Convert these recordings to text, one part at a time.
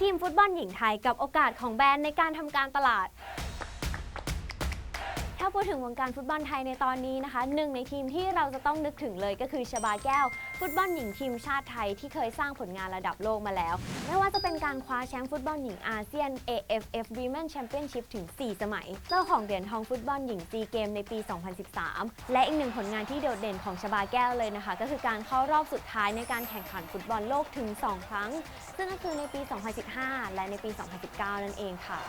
ทีมฟุตบอลหญิงไทยกับโอกาสของแบรนด์ในการทำการตลาด พูดถึงวงการฟุตบอลไทยในตอนนี้นะคะหนึ่งในทีมที่เราจะต้องนึกถึงเลยก็คือชบาแก้ว ฟุตบอลหญิงทีมชาติไทยที่เคยสร้างผลงานระดับโลกมาแล้ว ไม่ว่าจะเป็นการคว้าแชมป์ฟุตบอลหญิงอาเซียน AFF Women Championship ถึง 4 สมัย เจ้าของเหรียญทองฟุตบอลหญิงซีเกมในปี 2013 และอีกหนึ่งผลงานที่โดดเด่นของชบาแก้วเลยนะคะ ก็คือการเข้ารอบสุดท้ายในการแข่งขันฟุตบอลโลกถึง 2 ครั้ง ซึ่งก็คือในปี 2015 และในปี 2019 นั่นเองค่ะ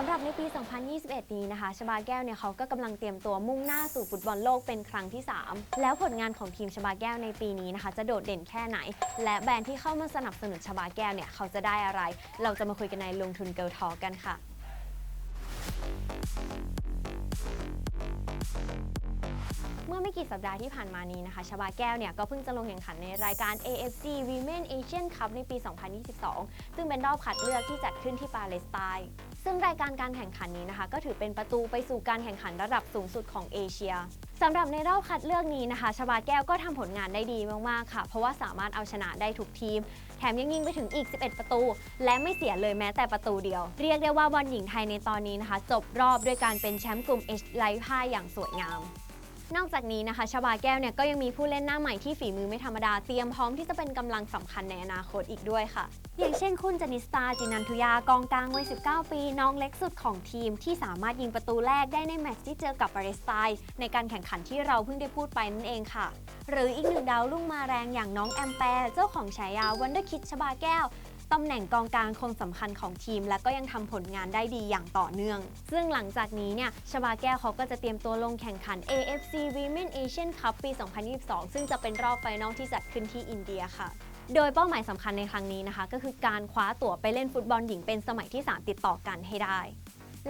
สำหรับในปี 2021 นี้นะคะ ชบาแก้วเนี่ยเขาก็กำลังเตรียมตัวมุ่งหน้าสู่ฟุตบอลโลกเป็นครั้งที่ 3 แล้วผลงานของทีมชบาแก้วในปีนี้นะคะ จะโดดเด่นแค่ไหน และแบรนด์ที่เข้ามาสนับสนุนชบาแก้วเนี่ยเขาจะได้อะไร เราจะมาคุยกันในลงทุนเกิลทอกันค่ะเมื่อไม่กี่สัปดาห์ที่ผ่านมานี้นะคะชบาแก้วเนี่ยก็เพิ่งจะลงแข่งขันในรายการ AFC Women Asian Cup ในปี 2022 ซึ่งเป็นรอบคัดเลือกที่จัดขึ้นที่ปาเลสไตน์ ซึ่งรายการการแข่งขันนี้นะคะ ก็ถือเป็นประตูไปสู่การแข่งขันระดับสูงสุดของเอเชียสำหรับในรอบคัดเลือกนี้นะคะชบาแก้วก็ทำผลงานได้ดีมากๆค่ะ เพราะว่าสามารถเอาชนะได้ทุกทีม แถมยังยิงไปถึงอีก 11 ประตู และไม่เสียเลยแม้แต่ประตูเดียว เรียกได้ว่าบอลหญิงไทยในตอนนี้นะคะ จบรอบด้วยการเป็นแชมป์กลุ่ม H ไลฟ์ผ้าอย่างสวยงาม นอกจากนี้นะคะชบาแก้วเนี่ยก็ยังมีผู้เล่นหน้าใหม่ที่ฝีมือไม่ธรรมดาเตรียมพร้อมที่จะเป็นกำลังสำคัญในอนาคตอีกด้วยค่ะ อย่างเช่นคุณจนิสตาจินันทุยากองกลางวัย 19 ปี น้องเล็กสุดของทีม ที่สามารถยิงประตูแรกได้ในแมตช์ที่เจอกับปาเลสไตน์ในการแข่งขันที่เราเพิ่งได้พูดไปนั่นเองค่ะ หรืออีกหนึ่งดาวรุ่งมาแรงอย่างน้องแอมแปร์เจ้าของฉายาวันเดอร์คิดชบาแก้ว ตำแหน่งกองกลางคนสำคัญของทีม และก็ยังทำผลงานได้ดีอย่างต่อเนื่อง ซึ่งหลังจากนี้เนี่ยชบาแก้วเขาก็จะเตรียมตัวลงแข่งขัน AFC Women Asian Cup ปี 2022 ซึ่งจะเป็นรอบไฟนอลที่จัดขึ้นที่อินเดียค่ะโดยเป้าหมายสำคัญในครั้งนี้นะคะ ก็คือการคว้าตั๋วไปเล่นฟุตบอลหญิงเป็นสมัยที่ 3 ติดต่อกันให้ได้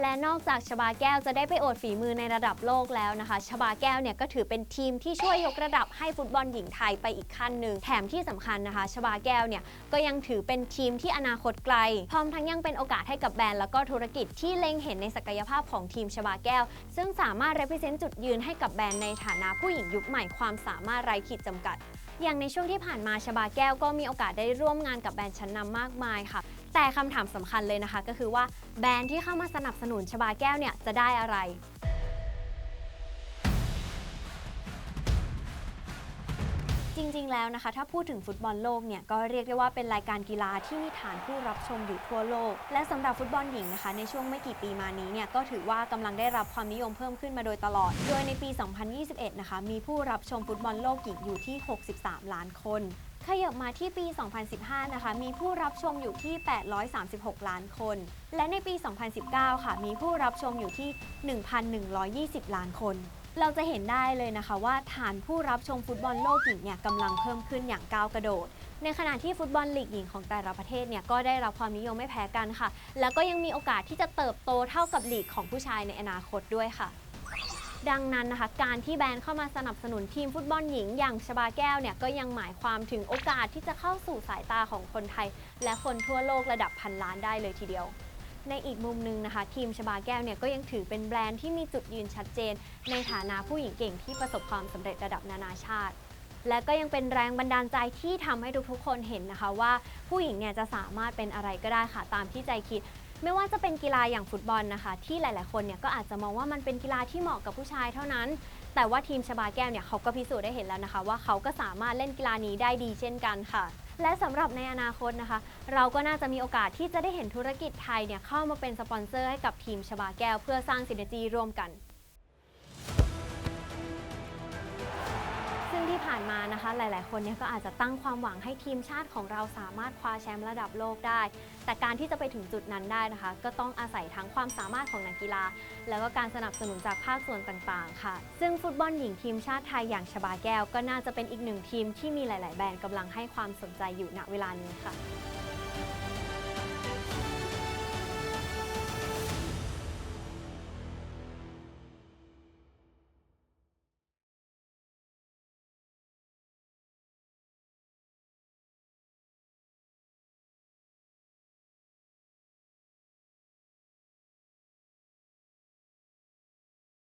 และนอกจากชบาแก้วจะได้ไปโอดฝีมือในระดับโลกแล้วนะคะชบาแก้วเนี่ยก็ถือเป็นทีมที่ช่วยยกระดับให้ฟุตบอลหญิงไทยไปอีกขั้นหนึ่งแถมที่สำคัญนะคะชบาแก้วเนี่ยก็ยังถือเป็นทีมที่อนาคตไกล พร้อมทั้งยังเป็นโอกาสให้กับแบรนด์แล้วก็ธุรกิจที่เล็งเห็นในศักยภาพของทีมชบาแก้ว ซึ่งสามารถ represent จุดยืนให้กับแบรนด์ในฐานะผู้หญิงยุคใหม่ความสามารถไร้ขีดจำกัดอย่างในช่วงที่ผ่านมาชบาแก้วก็มีโอกาสได้ร่วมงานกับแบรนด์ชั้นนำมากมายค่ะ แต่คำถามสำคัญเลยนะคะ ก็คือว่าแบรนด์ที่เข้ามาสนับสนุนชบาแก้วเนี่ยจะได้อะไร จริงๆ แล้วนะคะ ถ้าพูดถึงฟุตบอลโลกเนี่ยก็เรียกได้ว่าเป็นรายการกีฬาที่มีฐานผู้รับชมอยู่ทั่วโลก และสำหรับฟุตบอลหญิงนะคะ ในช่วงไม่กี่ปีมานี้เนี่ยก็ถือว่ากำลังได้รับความนิยมเพิ่มขึ้นมาโดยตลอด โดยในปี 2021 นะคะ มีผู้รับชมฟุตบอลโลกหญิงอยู่ที่ 63 ล้านคนขยับมาที่ปี 2015 นะคะ มีผู้รับชมอยู่ที่ 836 ล้านคน และในปี 2019 ค่ะ มีผู้รับชมอยู่ที่ 1,120 ล้านคน เราจะเห็นได้เลยนะคะว่าฐานผู้รับชมฟุตบอลโลกหญิงเนี่ยกำลังเพิ่มขึ้นอย่างก้าวกระโดด ในขณะที่ฟุตบอลลีกหญิงของแต่ละประเทศเนี่ยก็ได้รับความนิยมไม่แพ้กันค่ะ แล้วก็ยังมีโอกาสที่จะเติบโตเท่ากับลีกของผู้ชายในอนาคตด้วยค่ะดังนั้นนะคะการที่แบรนด์เข้ามาสนับสนุนทีมฟุตบอลหญิงอย่างชบาแก้วเนี่ยก็ยังหมายความถึงโอกาสที่จะเข้าสู่สายตาของคนไทย และคนทั่วโลกระดับพันล้านได้เลยทีเดียว ในอีกมุมหนึงนะคะ ทีมชบาแก้วเนี่ยก็ยังถือเป็นแบรนด์ที่มีจุดยืนชัดเจน ในฐานะผู้หญิงเก่งที่ประสบความสำเร็จระดับนานาชาติ และก็ยังเป็นแรงบันดาลใจที่ทำให้ทุกๆคนเห็นนะคะว่าผู้หญิงเนี่ยจะสามารถเป็นอะไรก็ได้ค่ะตามที่ใจคิดไม่ว่าจะเป็นกีฬาอย่างฟุตบอลนะคะ ที่หลาย ๆ คนเนี่ยก็อาจจะมองว่ามันเป็นกีฬาที่เหมาะกับผู้ชายเท่านั้น แต่ว่าทีมชบาแก้วเนี่ยเขาก็พิสูจน์ได้เห็นแล้วนะคะ ว่าเขาก็สามารถเล่นกีฬานี้ได้ดีเช่นกันค่ะ และสำหรับในอนาคตนะคะ เราก็น่าจะมีโอกาสที่จะได้เห็นธุรกิจไทยเนี่ยเข้ามาเป็นสปอนเซอร์ให้กับทีมชบาแก้ว เพื่อสร้างซินเนจีร่วมกัน ซึ่งที่ผ่านมานะคะ หลาย ๆ คนเนี่ยก็อาจจะตั้งความหวังให้ทีมชาติของเราสามารถคว้าแชมป์ระดับโลกได้ แต่การที่จะไปถึงจุดนั้นได้นะคะ ก็ต้องอาศัยทั้งความสามารถของนักกีฬา แล้วก็การสนับสนุนจากภาคส่วนต่าง ๆ ค่ะ ซึ่งฟุตบอลหญิงทีมชาติไทยอย่างชบาแก้ว ก็น่าจะเป็นอีกหนึ่งทีมที่มีหลาย ๆ แบรนด์กำลังให้ความสนใจอยู่ณเวลานี้ค่ะ